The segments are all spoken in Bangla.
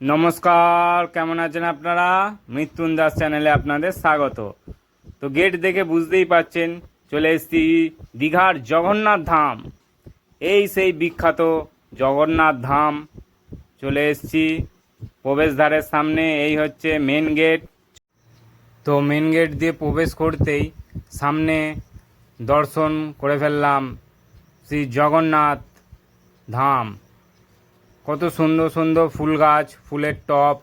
নমস্কার, কেমন আছেন আপনারা? মৃত্যুন দাস চ্যানেলে আপনাদের স্বাগত। তো গেট দেখে বুঝতেই পাচ্ছেন চলে এসেছি দীঘার জগন্নাথ ধাম। এই সেই বিখ্যাত জগন্নাথ ধাম। চলে এসেছি প্রবেশদ্বারের সামনে, এই হচ্ছে মেন গেট তো মেন গেট দিয়ে প্রবেশ করতেই সামনে দর্শন করে ফেললাম শ্রী জগন্নাথ ধাম। কত সুন্দর সুন্দর ফুল গাছ, ফুলের টব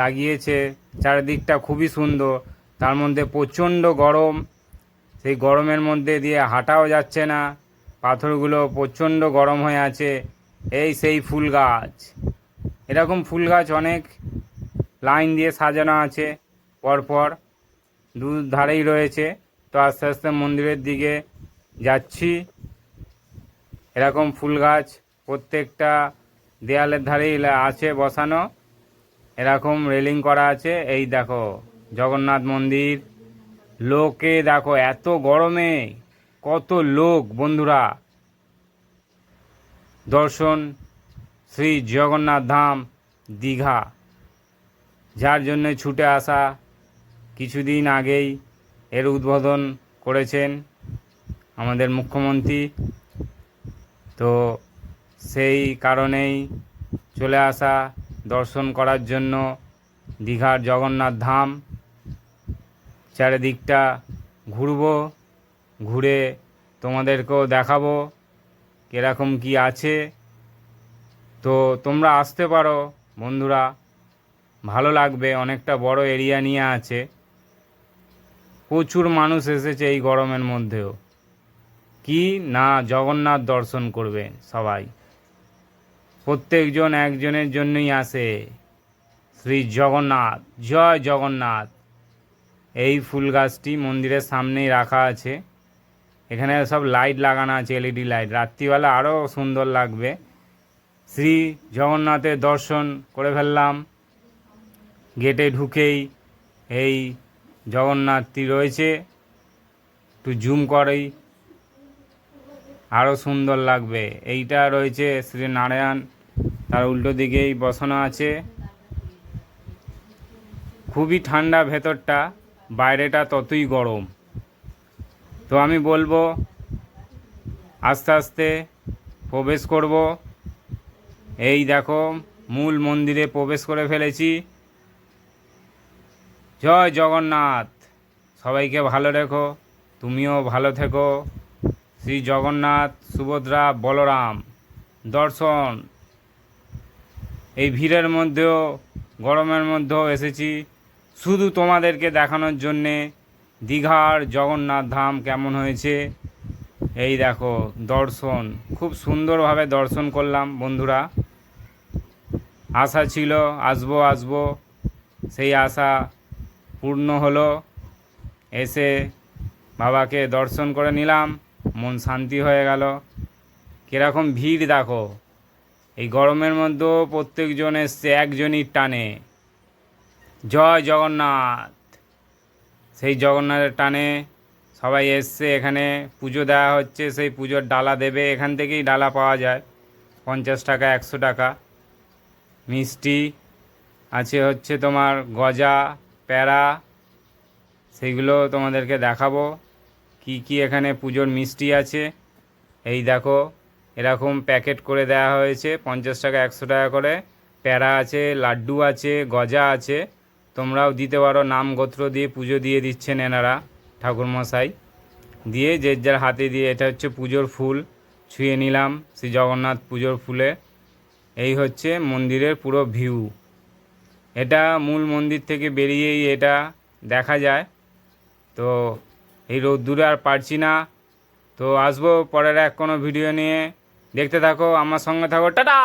লাগিয়েছে। চারিদিকটা খুবই সুন্দর। তার মধ্যে প্রচণ্ড গরম। সেই গরমের মধ্যে দিয়ে হাঁটাও যাচ্ছে না। পাথরগুলো প্রচণ্ড গরম হয়ে আছে। এই সেই ফুল গাছ। এরকম ফুল গাছ অনেক লাইন দিয়ে সাজানো আছে। পরপর দু ধারেই রয়েছে। তো আস্তে আস্তে মন্দিরের দিকে যাচ্ছি। এরকম ফুল গাছ প্রত্যেকটা দেয়ালের ধারেই লা- আছে বসানো। এরকম রেলিং করা আছে। এই দেখো, জগন্নাথ মন্দির। লোকে দেখো, এত গরমে, কত লোক বন্ধুরা। দর্শন, শ্রী জগন্নাথ ধাম, দীঘা। যার জন্য ছুটে আসা কিছুদিন আগেই এর উদ্বোধন করেছেন আমাদের মুখ্যমন্ত্রী। তো সেই কারণেই চলে আসা দর্শন করার জন্য দীঘার জগন্নাথ ধাম চারিদিকটা ঘুরবো, ঘুরে তোমাদেরকেও দেখাবো কীরকম কি আছে। তো তোমরা আসতে পারো বন্ধুরা, ভালো লাগবে, অনেকটা বড় এরিয়া নিয়ে আছে। প্রচুর মানুষ এসেছে এই গরমের মধ্যেও। কি না জগন্নাথ দর্শন করবে সবাই। প্রত্যেকজন একজনের জন্যই আসে শ্রী জগন্নাথ, জয় জগন্নাথ। এই ফুল গাছটি মন্দিরের সামনেই রাখা আছে। এখানে সব লাইট লাগানো আছে, এলইডি লাইট। রাত্রিবেলা আরও সুন্দর লাগবে। শ্রী জগন্নাথের দর্শন করে ফেললাম। গেটে ঢুকেই এই জগন্নাথটি রয়েছে। একটু জুম করেই আরও সুন্দর লাগবে। এইটা রয়েছে শ্রী নারায়ণ। তার উল্টো দিকেই বসানো আছে। খুবই ঠান্ডা ভেতরটা, বাইরেটা ততই গরম। তো আমি বলব, আস্তে আস্তে প্রবেশ করব। এই দেখো, মূল মন্দিরে প্রবেশ করে ফেলেছি। জয় জগন্নাথ। সবাইকে ভালো রেখো। তুমিও ভালো থেকো। শ্রী জগন্নাথ, সুভদ্রা, বলরাম, দর্শন। এই ভিড়ের মধ্যেও, গরমের মধ্যেও এসেছি। শুধু তোমাদেরকে দেখানোর জন্যে দীঘার জগন্নাথ ধাম কেমন হয়েছে? এই দেখো, দর্শন। খুব সুন্দরভাবে দর্শন করলাম বন্ধুরা। আশা ছিল আসব আসব। সেই আশা পূর্ণ হলো। এসে বাবাকে দর্শন করে নিলাম। মন শান্তি হয়ে গেল। কীরকম ভিড় দেখো। এই গরমের মধ্যেও প্রত্যেকজন এসছে একজনই টানে। জয় জগন্নাথ। সেই জগন্নাথের টানে সবাই এসছে এখানে। পুজো দেওয়া হচ্ছে, সেই পুজোর ডালা দেবে। এখান থেকেই ডালা পাওয়া যায়। পঞ্চাশ টাকা, একশো টাকা। মিষ্টি আছে হচ্ছে তোমার গজা, প্যারা। সেইগুলো তোমাদেরকে দেখাবো। কি কি এখানে পুজোর মিষ্টি আছে? এই দেখো, এরকম প্যাকেট করে দেওয়া হয়েছে, পঞ্চাশ টাকা, একশো টাকা করে। প্যারা আছে, লাড্ডু আছে, গজা আছে। তোমরাও দিতে পারো, নাম গোত্র দিয়ে পুজো দিয়ে দিচ্ছেন এনারা, ঠাকুরমশাই। দিয়ে যে যার হাতে দিয়ে, এটা হচ্ছে পুজোর ফুল, ছুঁয়ে নিলাম শ্রী জগন্নাথ পুজোর ফুলে। এই হচ্ছে মন্দিরের পুরো ভিউ। এটা মূল মন্দির থেকে বেরিয়েই এটা দেখা যায়। তো এই রোদ্দুরে আর পারছি না। তো আসব পরের এক কোনো ভিডিও নিয়ে। দেখতে থাকো, আমার সঙ্গে থাকো, টাটা!